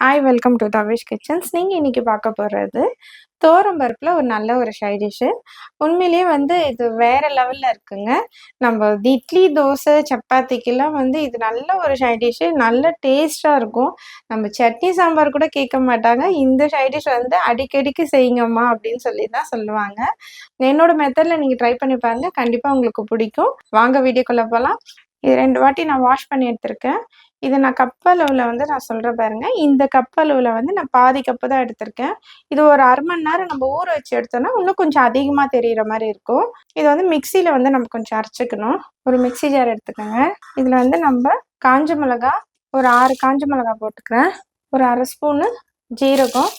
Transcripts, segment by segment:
Hi welcome to Tavesh kitchens நீங்கள் இன்றைக்கி பார்க்க போகிறது பருப்பில் ஒரு நல்ல ஒரு சைட் டிஷ்ஷு உண்மையிலேயே வந்து இது வேறு லெவலில் இருக்குங்க. நம்ம இட்லி தோசை சப்பாத்திக்கெல்லாம் வந்து இது நல்ல ஒரு சைட் டிஷ்ஷு நல்ல டேஸ்ட்டாக இருக்கும். நம்ம சட்னி சாம்பார் கூட கேட்க மாட்டாங்க. இந்த சைட் டிஷ் வந்து அடிக்கடிக்கு செய்யுங்கம்மா அப்படின்னு சொல்லி தான் சொல்லுவாங்க. என்னோட மெத்தடில் நீங்கள் ட்ரை பண்ணி பாருங்கள் கண்டிப்பாக உங்களுக்கு பிடிக்கும். வாங்க வீடியோக்குள்ளே போகலாம் இது ரெண்டு வாட்டி நான் வாஷ் பண்ணி எடுத்திருக்கேன். இதை நான் கப் அளவில் வந்து நான் சொல்கிறேன் பாருங்க. இந்த கப் அளவில் வந்து நான் பாதி கப்பு தான் எடுத்திருக்கேன். இது ஒரு அரை மணி நேரம் நம்ம ஊற வச்சு எடுத்தோம்னா இன்னும் கொஞ்சம் அதிகமாக தெரிகிற மாதிரி இருக்கும். இது வந்து மிக்சியில் வந்து நம்ம கொஞ்சம் அரைச்சிக்கணும். ஒரு மிக்சி ஜார் எடுத்துக்கோங்க. இதில் வந்து நம்ம காஞ்ச மிளகா ஒரு ஆறு காஞ்ச மிளகா போட்டுக்கிறேன். ஒரு அரை ஸ்பூனு ஜீரகம்.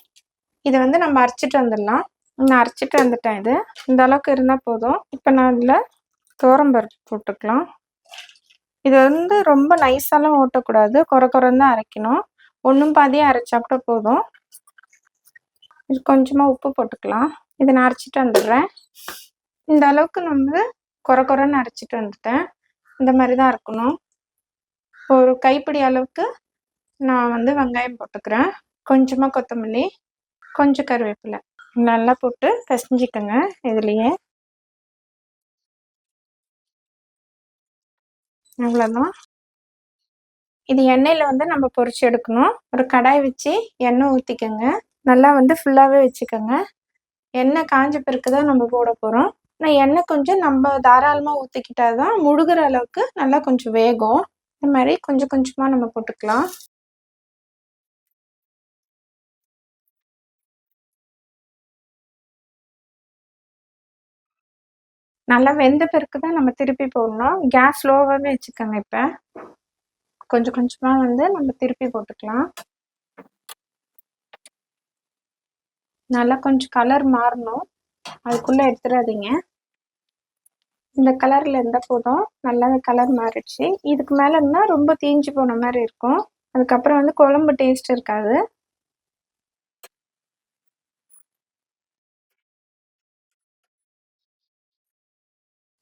இதை வந்து நம்ம அரைச்சிட்டு வந்துடலாம். நான் அரைச்சிட்டு வந்துட்டேன் இது. இந்த அளவுக்கு இருந்தால் போதும். இப்போ நான் இதில் தோரம்பருப்பு போட்டுக்கலாம். இது வந்து ரொம்ப நைஸாலாம் ஓட்டக்கூடாது. குறை குறைந்து தான் அரைக்கணும். ஒன்றும் பாதியாக அரைச்சா கூட போதும். இது கொஞ்சமாக உப்பு போட்டுக்கலாம். இதை நான் அரைச்சிட்டு வந்துடுறேன். இந்த அளவுக்கு நம்ம குறை குறைன்னு அரைச்சிட்டு வந்துட்டேன். இந்த மாதிரி தான் இருக்கணும் ஒரு கைப்பிடி அளவுக்கு நான் வந்து வெங்காயம் போட்டுக்கிறேன். கொஞ்சமாக கொத்தமல்லி கொஞ்சம் கருவேப்பிலை. நல்லா போட்டு பிசைஞ்சிக்கோங்க இதுலேயே. அவ்வளோதான் இது எண்ணெயில் வந்து நம்ம பொறிச்சு எடுக்கணும். ஒரு கடாய் வச்சு எண்ணெய் ஊற்றிக்கோங்க நல்லா வந்து ஃபுல்லாகவே வச்சுக்கோங்க. எண்ணெய் காஞ்ச பிறகு தான் நம்ம போட போகிறோம் ஆனால் எண்ணெய் கொஞ்சம் நம்ம தாராளமாக ஊற்றிக்கிட்டா தான் முழுகிற அளவுக்கு நல்லா கொஞ்சம் வேகும். இந்த மாதிரி கொஞ்சம் கொஞ்சமாக நம்ம போட்டுக்கலாம். நல்லா வெந்த பிறகு தான் நம்ம திருப்பி போடணும். கேஸ் ஸ்லோவாகவே வச்சுக்கோங்க இப்போ. கொஞ்சம் கொஞ்சமாக வந்து நம்ம திருப்பி போட்டுக்கலாம். நல்லா கொஞ்சம் கலர் மாறணும். அதுக்குள்ளே எடுத்துடாதீங்க. இந்த கலரில் இருந்தால் போதும். நல்லா கலர் மாறிடுச்சு. இதுக்கு மேலே இருந்தால் ரொம்ப தீஞ்சு போன மாதிரி இருக்கும். அதுக்கப்புறம் வந்து குழம்பு டேஸ்ட் இருக்காது.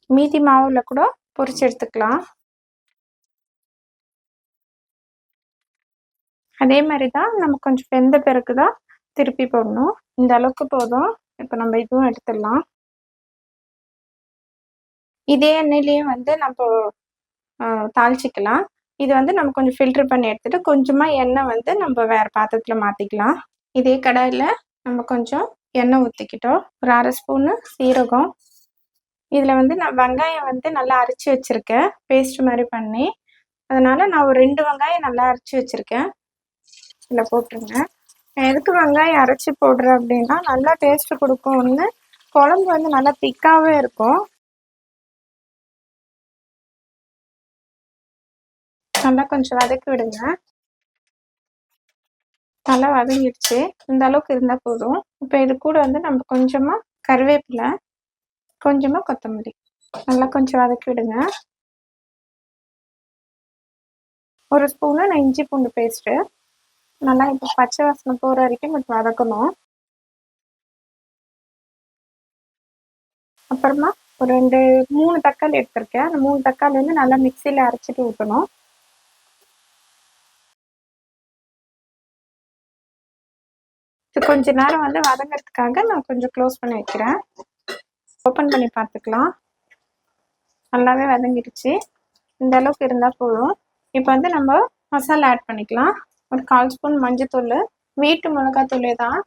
மீதி மாவில் கூட பொரிச்சு எடுத்துக்கலாம். அதே மாதிரி தான் நம்ம கொஞ்சம் வெந்த பிறகு தான் திருப்பி போடணும். இந்த அளவுக்கு போதும். இப்போ நம்ம இதுவும் எடுத்துடலாம். இதே எண்ணெயிலேயே வந்து நம்ம தாளிச்சிக்கலாம். இது வந்து நம்ம கொஞ்சம் ஃபில்ட்ரு பண்ணி எடுத்துகிட்டு கொஞ்சமாக எண்ணெய் வந்து நம்ம வேறு பாத்திரத்தில் மாற்றிக்கலாம் இதே கடாயில் நம்ம கொஞ்சம் எண்ணெய் ஊற்றிக்கிட்டோம் ஒரு அரை ஸ்பூனு சீரகம் இதில் வந்து நான் வெங்காயம் வந்து நல்லா அரைச்சி வச்சுருக்கேன். பேஸ்ட் மாதிரி பண்ணி. அதனால் நான் ஒரு ரெண்டு வெங்காயம் நல்லா அரைச்சி வச்சுருக்கேன். இதில் போட்டுருங்க. எதுக்கு வெங்காயம் அரைச்சி போடுறேன் அப்படின்னா நல்லா டேஸ்ட்டு கொடுக்கும். ஒன்று குழம்பு வந்து நல்லா திக்காகவே இருக்கும். நல்லா கொஞ்சம் வதக்கி விடுங்க. நல்லா வதங்கிடுச்சு. இந்த அளவுக்கு இருந்தால் போதும். இப்போ இது கூட வந்து நம்ம கொஞ்சமாக கருவேப்பிலை கொஞ்சமாக கொத்தமல்லி. நல்லா கொஞ்சம் வதக்கி விடுங்க. ஒரு ஸ்பூனு நான் இஞ்சி பூண்டு பேஸ்ட்டு. நல்லா இப்போ பச்சை வாசனை போகிற வரைக்கும் கொஞ்சம் வதக்கணும். அப்புறமா ஒரு ரெண்டு மூணு தக்காளி எடுத்திருக்கேன். அந்த மூணு தக்காளி வந்து நல்லா மிக்சியில் அரைச்சிட்டு ஊற்றணும் இது கொஞ்ச நேரம் வந்து வதங்கிறதுக்காக நான் கொஞ்சம் க்ளோஸ் பண்ணி வைக்கிறேன். ஓப்பன் பண்ணி பார்த்துக்கலாம். நல்லாவே வதங்கிடுச்சு. இந்த அளவுக்கு இருந்தால் போதும். இப்போ வந்து நம்ம மசாலா ஆட் பண்ணிக்கலாம். ஒரு கால் ஸ்பூன் மஞ்சத்தூள் வீட்டு மிளகாத்தூளே தான்.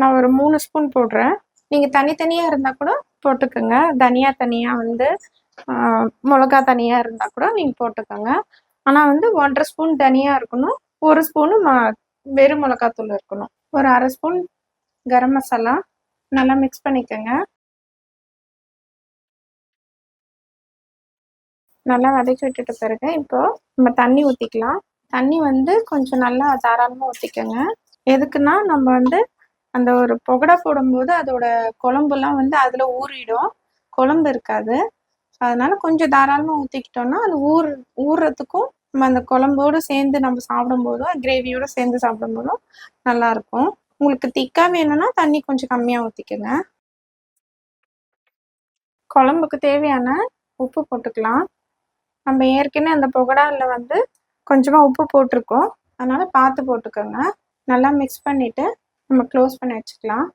நான் ஒரு மூணு ஸ்பூன் போடுறேன். நீங்கள் தனித்தனியாக இருந்தால் கூட போட்டுக்கோங்க. தனியா தனியாக வந்து மிளகா தனியாக இருந்தால் கூட நீங்கள் போட்டுக்கோங்க. ஆனால் வந்து ஒன்றரை ஸ்பூன் தனியாக இருக்கணும். ஒரு ஸ்பூனு ம வெறும் மிளகாத்தூள் இருக்கணும். ஒரு அரை ஸ்பூன் கரம் மசாலா. நல்லா மிக்ஸ் பண்ணிக்கோங்க. நல்லா வதக்கி விட்டுட்டு பிறகு இப்போது நம்ம தண்ணி ஊற்றிக்கலாம் தண்ணி வந்து கொஞ்சம் நல்லா தாராளமாக ஊற்றிக்கோங்க எதுக்குன்னா நம்ம வந்து அந்த ஒரு புகடை போடும்போது அதோட குழம்புலாம் வந்து அதில் ஊறிடும். குழம்பு இருக்காது. அதனால கொஞ்சம் தாராளமாக ஊற்றிக்கிட்டோம்னா அது ஊர் ஊறுறதுக்கும் நம்ம அந்த குழம்போடு சேர்ந்து நம்ம சாப்பிடும்போதும் கிரேவியோடு சேர்ந்து சாப்பிடும்போதும் நல்லாயிருக்கும் உங்களுக்கு திக்காக வேணும்னா தண்ணி கொஞ்சம் கம்மியாக ஊற்றிக்கோங்க குழம்புக்கு தேவையான உப்பு போட்டுக்கலாம். நம்ம ஏற்கனவே அந்த புகடாவில் வந்து கொஞ்சமாக உப்பு போட்டிருக்கோம். அதனால் பார்த்து போட்டுக்கோங்க. நல்லா மிக்ஸ் பண்ணிவிட்டு நம்ம க்ளோஸ் பண்ணி வச்சுக்கலாம்.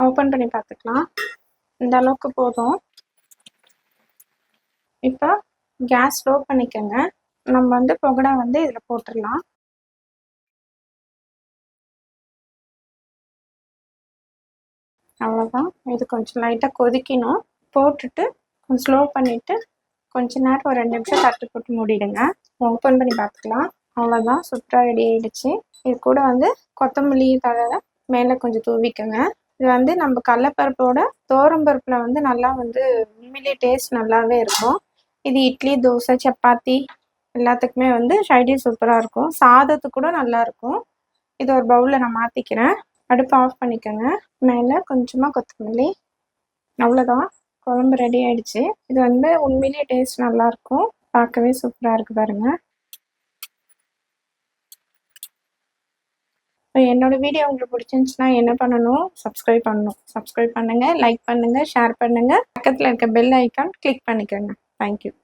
ஓப்பன் பண்ணி பார்த்துக்கலாம். இந்த அளவுக்கு போதும். இப்போ கேஸ் ஸ்லோ பண்ணிக்கோங்க. நம்ம வந்து புகடா வந்து இதில் போட்டுடலாம். அவ்வளோதான் இது கொஞ்சம் லைட்டாக கொதிக்கணும். போட்டுட்டு கொஞ்சம் ஸ்லோ பண்ணிவிட்டு கொஞ்ச நேரம் ஒரு ரெண்டு நிமிஷம் தட்டு போட்டு மூடிடுங்க. ஓப்பன் பண்ணி பார்த்துக்கலாம். அவ்வளோதான் சூப்பராக ரெடி ஆகிடுச்சு இது கூட வந்து கொத்தமல்லி தழை மேலே கொஞ்சம் தூவிக்கோங்க. இது வந்து நம்ம கடலப்பருப்போட தோரம்பருப்பில் வந்து நல்லா வந்து உண்மையிலே டேஸ்ட் நல்லாவே இருக்கும். இது இட்லி தோசை சப்பாத்தி எல்லாத்துக்குமே வந்து ஷைடி சூப்பராக இருக்கும். சாதத்துக்கு கூட நல்லாயிருக்கும் இது ஒரு பவுலில் நான் மாற்றிக்கிறேன் அடுப்பு ஆஃப் பண்ணிக்கோங்க. மேலே கொஞ்சமாக கொத்தமல்லி. அவ்வளோதான் குழம்பு ரெடி ஆயிடுச்சு. இது வந்து உண்மையிலேயே டேஸ்ட் நல்லாயிருக்கும் பார்க்கவே சூப்பராக இருக்குது பாருங்கள் இப்போ என்னோடய வீடியோ உங்களுக்கு பிடிச்சிருந்துச்சுன்னா என்ன பண்ணணும்? சப்ஸ்கிரைப் பண்ணணும். சப்ஸ்கிரைப் பண்ணுங்கள் லைக் பண்ணுங்கள் ஷேர் பண்ணுங்கள் பக்கத்தில் இருக்க பெல் ஐக்கான் கிளிக் பண்ணிக்கோங்க. Thank you